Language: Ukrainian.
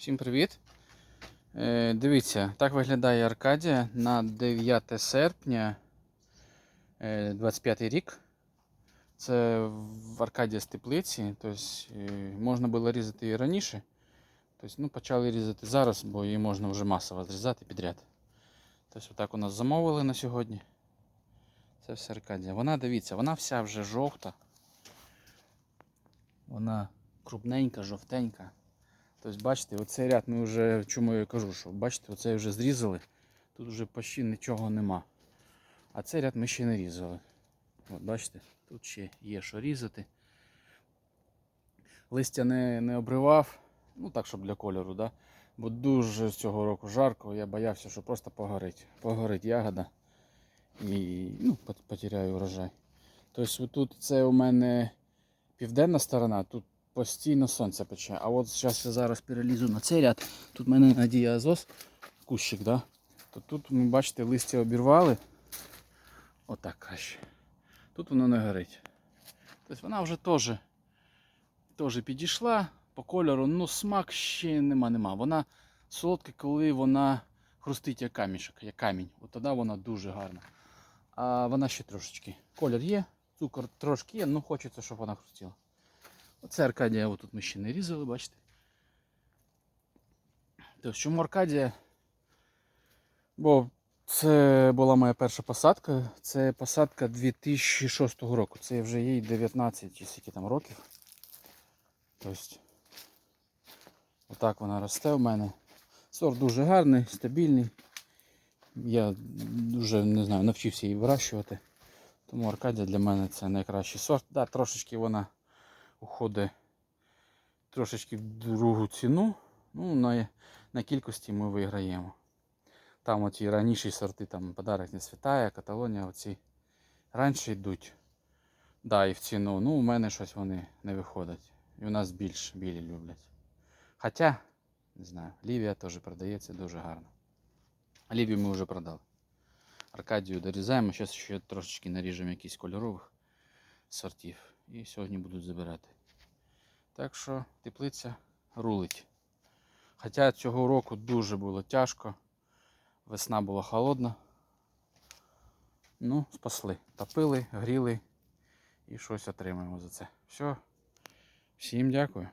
Всім привіт! Е, дивіться, так виглядає Аркадія на 9 серпня е, 25 рік. Це в Аркадія з теплиці. Тобто, е, можна було різати її раніше. Тобто, ну, почали різати зараз, бо її можна вже масово зрізати підряд. Тобто, отак у нас замовили на сьогодні. Це все Аркадія. Вона, дивіться, вона вся вже жовта. Вона крупненька, жовтенька. Тобто, бачите, оцей ряд ми вже, чому я кажу, що бачите, оцей вже зрізали. Тут вже почти нічого нема. А цей ряд ми ще не різали. От бачите, тут ще є що різати. Листя не, не обривав, ну так, щоб для кольору, да? бо дуже з цього року жарко, я боявся, що просто погорить. Погорить ягода і ну, потеряю урожай. Тобто тут це у мене південна сторона, тут постійно сонце пече. А от зараз я зараз перелізу на цей ряд. Тут в мене Надія Азос, кущик, да? то тут, ви бачите, листя обірвали. Отак краще. Тут воно не горить. Тобто вона вже теж, теж підійшла по кольору, ну смак ще нема, нема. Вона солодка, коли вона хрустить як камішок, як камінь. От тоді вона дуже гарна. А вона ще трошечки. Колір є, цукор трошки є, ну хочеться, щоб вона хрустіла. Оце Аркадія, отут ми ще не різали, бачите. Тобто, чому Аркадія? Бо це була моя перша посадка. Це посадка 2006 року. Це вже їй 19 чи скільки там років. Тобто, отак вона росте в мене. Сорт дуже гарний, стабільний. Я дуже не знаю, навчився її вирощувати. Тому Аркадія для мене це найкращий сорт. Да, трошечки вона уходить трошечки в другу ціну. Ну, на, на кількості ми виграємо. Там оті раніші сорти, там подарок не святая, Каталонія, оці раніше йдуть. Да, і в ціну. Ну, у мене щось вони не виходять. І у нас більш білі люблять. Хоча, не знаю, Лівія теж продається дуже гарно. Лівію ми вже продали. Аркадію дорізаємо, зараз ще трошечки наріжемо якісь кольорових сортів. І сьогодні будуть забирати. Так що теплиця рулить. Хоча цього року дуже було тяжко. Весна була холодна. Ну, спасли. Топили, гріли і щось отримаємо за це. Все. Всім дякую.